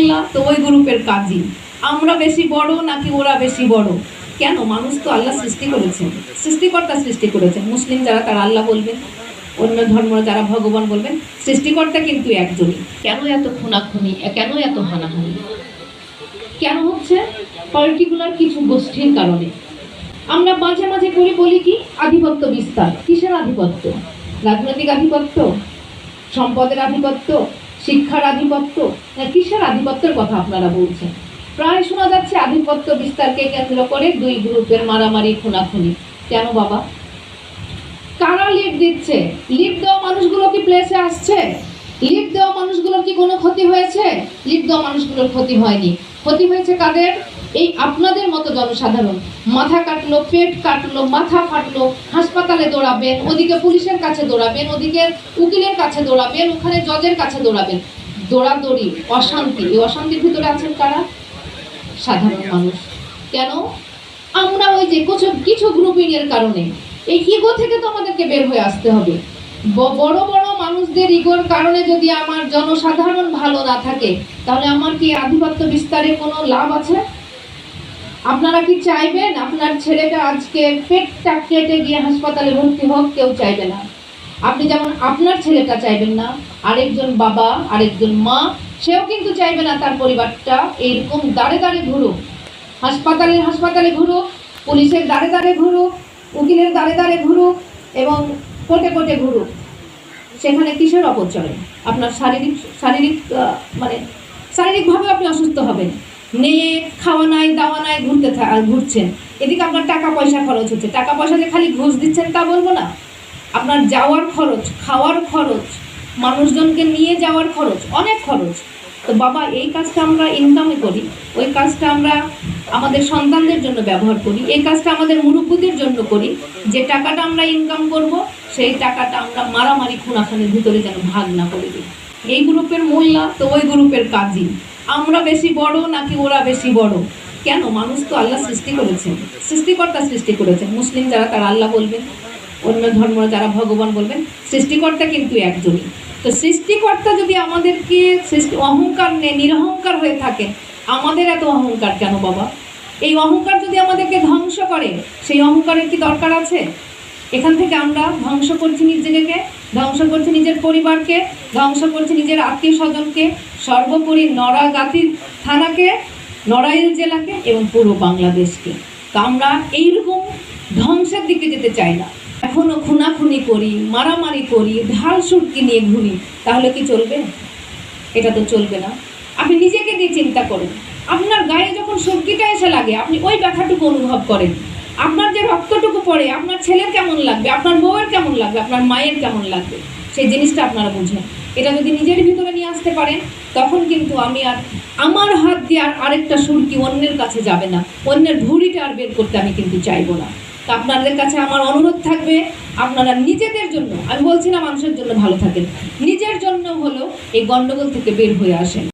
মোল্লা তো ওই গ্রুপের কাজী। আমরা বেশি বড় নাকি ওরা বেশি বড়? কেন? মানুষ তো আল্লাহ সৃষ্টি করেছেন। সৃষ্টিকর্তা সৃষ্টি করেছেন। মুসলিম যারা, তারা আল্লাহ বলবেন। অন্য ধর্ম যারা ভগবান বলবেন, সৃষ্টিকর্তা কিন্তু একজনই। কেন এত খুনাখুনি? কেন এত হানাহানি? কেন হচ্ছে? পার্টিকুলার কিছু গোষ্ঠীর কারণে। আমরা মাঝে মাঝে করে, বলি কি? আধিপত্য বিস্তার। কিসের আধিপত্য? রাজনৈতিক আধিপত্য? সম্পদের আধিপত্য? শিক্ষার আধিপত্য? না কিসের আধিপত্যের কথা আপনারা বলছেন? প্রায় শোনা যাচ্ছে আধিপত্য বিস্তারকে কেন্দ্র করে দুই গ্রুপের মারামারি, খুনাখুনি। কেন বাবা? কারা লিড দিচ্ছে? লিড দেওয়া মানুষগুলো কি প্লেসে আসছে? লিড দেওয়া মানুষগুলোর কি কোনো ক্ষতি হয়েছে? লিড দেওয়া মানুষগুলোর ক্ষতি হয়নি। ক্ষতি হয়েছে কাদের? এই আপনাদের মতো জনসাধারণ, মাথা কাটলো, পেট কাটলো, মাথা ফাটলো, হাসপাতালে দৌড়াবেন, ওদিকে পুলিশের কাছে দৌড়াবেন, ওদিকে উকিলের কাছে দৌড়াবেন, ওখানে জজের কাছে দৌড়াবেন। দৌড়াদৌড়ি, অশান্তি, এই অশান্তির ভিতরে আছেন কারা? সাধারণ মানুষ। কেন? আমরা ওই যে কিছু কিছু গ্রুপিংয়ের কারণে। এই ইগো থেকে তো আমাদেরকে বের হয়ে আসতে হবে। বড় বড় মানুষদের ইগোর কারণে যদি আমার জনসাধারণ ভালো না থাকে, তাহলে আমার কি আধিপত্য বিস্তারে কোনো লাভ আছে? আপনারা কি চাইবেন? আপনার ছেলেটা আজকে পেটটা কেটে গিয়ে হাসপাতালে ভর্তি হোক, কেউ চাইবে না। আপনি যেমন আপনার ছেলেটা চাইবেন না, আরেকজন বাবা, আরেকজন মা, সেও কিন্তু চাইবে না তার পরিবারটা এইরকম দাঁড়ে দাঁড়ে ঘুরুক। হাসপাতালে হাসপাতালে ঘুরুক, পুলিশের দাঁড়ে দাঁড়ে ঘুরুক, উকিলের দাঁড়ে দাঁড়ে ঘুরুক এবং কোটে কোটে ঘুরুক। সেখানে কিসের অপচয়? আপনার শারীরিক শারীরিক মানে শারীরিকভাবে আপনি অসুস্থ হবেন। নিয়ে খাওয়া নাই, দাওয়া নাই, ঘুরতে ঘুরছেন। এদিকে আপনার টাকা পয়সা খরচ হচ্ছে। টাকা পয়সা যে খালি ঘুষ দিচ্ছেন তা বলব না। আপনার যাওয়ার খরচ, খাওয়ার খরচ, মানুষজনকে নিয়ে যাওয়ার খরচ, অনেক খরচ। তো বাবা, এই কাজটা আমরা ইনকামে করি, ওই কাজটা আমরা আমাদের সন্তানদের জন্য ব্যবহার করি, এই কাজটা আমাদের মুরব্বীদের জন্য করি। যে টাকাটা আমরা ইনকাম করব, সেই টাকাটা আমরা মারামারি, খুনাখানের ভিতরে যেন ভাগ না করে দিই। এই গ্রুপের মোল্লা, তো ওই গ্রুপের কাজী। আমরা বেশি বড় নাকি ওরা বেশি বড়? কেন? মানুষ তো আল্লাহ সৃষ্টি করেছেন। সৃষ্টিকর্তা সৃষ্টি করেছেন। মুসলিম যারা, তারা আল্লাহ বলবেন। অন্য ধর্ম যারা ভগবান বলবেন, সৃষ্টিকর্তা কিন্তু একজনই। তো সৃষ্টিকর্তা যদি আমাদেরকে সৃষ্টি, অহংকার নেই নিরহংকার হয়ে থাকে, আমাদের এত অহংকার কেন বাবা? এই অহংকার যদি আমাদেরকে ধ্বংস করে, সেই অহংকারের কি দরকার আছে? এখান থেকে আমরা ধ্বংস করছি নিজেকে ধ্বংস করছি নিজের পরিবারকে, ধ্বংস করছি নিজের আত্মীয় স্বজনকে, সর্বোপরি নড়া নড়াগাতি থানাকে, নড়াইল জেলাকে এবং পুরো বাংলাদেশকে। তো আমরা এইরকম ধ্বংসের দিকে যেতে চাই না। এখনও খুনাখুনি করি, মারামারি করি, ঢাল সুটকি নিয়ে ঘুরি, তাহলে কি চলবে? এটা তো চলবে না। আপনি নিজেকে দিয়ে চিন্তা করুন। আপনার গায়ে যখন সবজিটা এসে লাগে, আপনি ওই ব্যথাটুকু অনুভব করেন। আপনার যে রক্তটুকু পড়ে, আপনার ছেলের কেমন লাগবে? আপনার বউয়ের কেমন লাগবে? আপনার মায়ের কেমন লাগবে? সেই জিনিসটা আপনারা বুঝেন। এটা যদি নিজের ভিতরে নিয়ে আসতে পারেন, তখন কিন্তু আমি আর আমার হাত দিয়ে আর আরেকটা সুরকি অন্যের কাছে যাবে না। অন্যের ভুড়িটা আর বের করতে আমি কিন্তু চাইব না। তা আপনাদের কাছে আমার অনুরোধ থাকবে, আপনারা নিজেদের জন্য, আমি বলছি না মানুষের জন্য ভালো থাকেন, নিজের জন্য হলো এই গন্ডগোল থেকে বের হয়ে আসেন।